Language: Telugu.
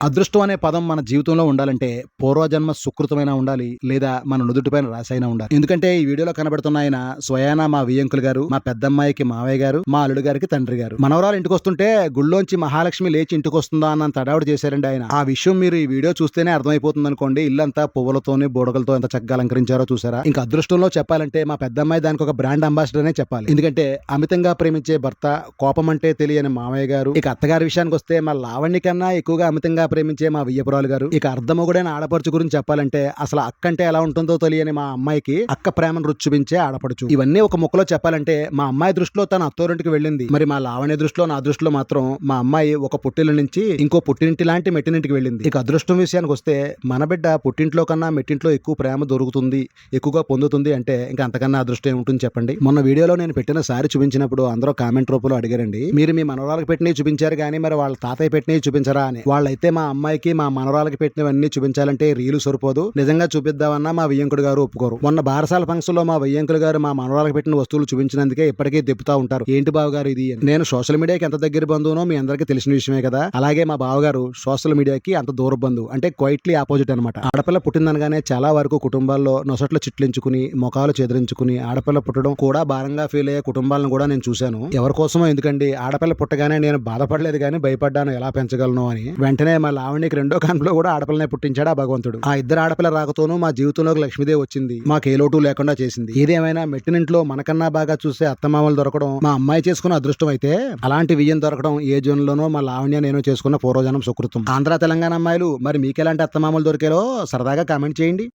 అదృష్టం అనే పదం మన జీవితంలో ఉండాలంటే పూర్వజన్మ సుకృతమైన ఉండాలి లేదా మన నుదుటిపైన రాసైనా ఉండాలి. ఎందుకంటే ఈ వీడియోలో కనబడుతున్న ఆయన స్వయానా మా వియంకులు గారు మా పెద్దమ్మాయికి మావయ్య గారు మా అల్లుడు గారికి తండ్రి గారు. మనవరాలు ఇంటికి వస్తుంటే గుళ్ళోంచి మహాలక్ష్మి లేచి ఇంటికి వస్తుందా అన్నంత తడావుడు చేశారండి ఆయన. ఆ విషయం మీరు ఈ వీడియో చూస్తేనే అర్థమైపోతుంది అనుకోండి ఇల్లంతా పువ్వులతోని బుడగలతో ఎంత చక్కగా అలంకరించారో చూసారా? ఇంకా అదృష్టంలో చెప్పాలంటే మా పెద్దమ్మాయి దానికి ఒక బ్రాండ్ అంబాసిడర్ అనే చెప్పాలి. ఎందుకంటే అమితంగా ప్రేమించే భర్త కోపం అంటే తెలియని మామయ్య గారు ఇక అత్తగారి విషయానికి వస్తే మా లావణ్య కన్నా ఎక్కువగా అమితంగా ప్రేమించే మా వియ్యపురాలు గారు. ఇక అర్ధమొగుడైన ఆడపడుచు గురించి చెప్పాలంటే అసలు అక్కంటే ఎలా ఉంటుందో తెలియని మా అమ్మాయికి అక్క ప్రేమను రుచి చూపించే ఆడపడుచు. ఇవన్నీ ఒక ముక్కలో చెప్పాలంటే మా అమ్మాయి దృష్టిలో తన అత్తోరింటికి వెళ్ళింది. మరి మా లావణ్య దృష్టిలో నా దృష్టిలో మాత్రం మా అమ్మాయి ఒక పుట్టిల నుంచి ఇంకో పుట్టింటి లాంటి మెట్టినింటికి వెళ్ళింది. ఇక అదృష్టం విషయానికి వస్తే మన బిడ్డ పుట్టింట్లో కన్నా మెట్టింట్లో ఎక్కువ ప్రేమ దొరుకుతుంది ఎక్కువగా పొందుతుంది అంటే ఇంకా అంతకన్నా అదృష్టం ఏముంటుంది చెప్పండి. మొన్న వీడియోలో నేను పెట్టిన సారి చూపించినప్పుడు అందరూ కామెంట్ రూపంలో అడిగారండి మీరు మీ మనవరాలకు పెట్టినవి చూపించారు కానీ మరి వాళ్ళ తాతయ్య పెట్టినవి చూపించరా? అని. వాళ్ళైతే మా మా అమ్మాయికి మా మనవరాలకి పెట్టినవన్నీ చూపించాలంటే రీలు సరిపోదు. నిజంగా చూపిద్దామన్నా మా వియ్యంకుడు గారు ఒప్పుకోరు. మొన్న బారసాల ఫంక్షన్లో మా వియ్యంకుడు గారు మా మనవరాలకు పెట్టిన వస్తువులు చూపించినందుకే ఇప్పటికీ దెప్పుతా ఉంటారు. ఏంటి బావగారు ఇది నేను సోషల్ మీడియాకి ఎంత దగ్గర బంధువునో మీ అందరికీ తెలిసిన విషయమే కదా. అలాగే మా బావగారు సోషల్ మీడియాకి అంత దూర బంధువు. అంటే క్వైట్లీ ఆపోజిట్ అనమాట ఆడపిల్ల పుట్టిందనగానే చాలా వరకు కుటుంబాల్లో నొసట్లు చిట్లించుకుని ముఖాలు చెదిరించుకుని ఆడపిల్ల పుట్టడం కూడా భారంగా ఫీల్ అయ్యే కుటుంబాలను కూడా నేను చూశాను. ఎవరి కోసమో ఎందుకండి? ఆడపిల్ల పుట్టగానే నేను బాధపడలేదు కానీ భయపడ్డాను. ఎలా పెంచగలను అని. వెంటనే మా లావణ్యకి రెండో కాన్పులో కూడా ఆడపిల్లనే పుట్టించాడు ఆ భగవంతుడు. ఆ ఇద్దరు ఆడపిల్ల రాకతోనూ మా జీవితంలోకి లక్ష్మీదేవి వచ్చింది. మాకు లోటు లేకుండా చేసింది. ఏదేమైనా మెట్టినింట్లో మనకన్నా బాగా చూసే అత్తమామలు దొరకడం మా అమ్మాయి చేసుకున్న అదృష్టం అయితే అలాంటి విజయం దొరకడం ఏ జోన్లోనో మా లావణ్య నేను చేసుకున్న పూర్వజనం సుకృతం. ఆంధ్ర తెలంగాణ అమ్మాయిలు మరి మీకు ఎలాంటి అత్తమామలు దొరికారో సరదాగా కామెంట్ చేయండి.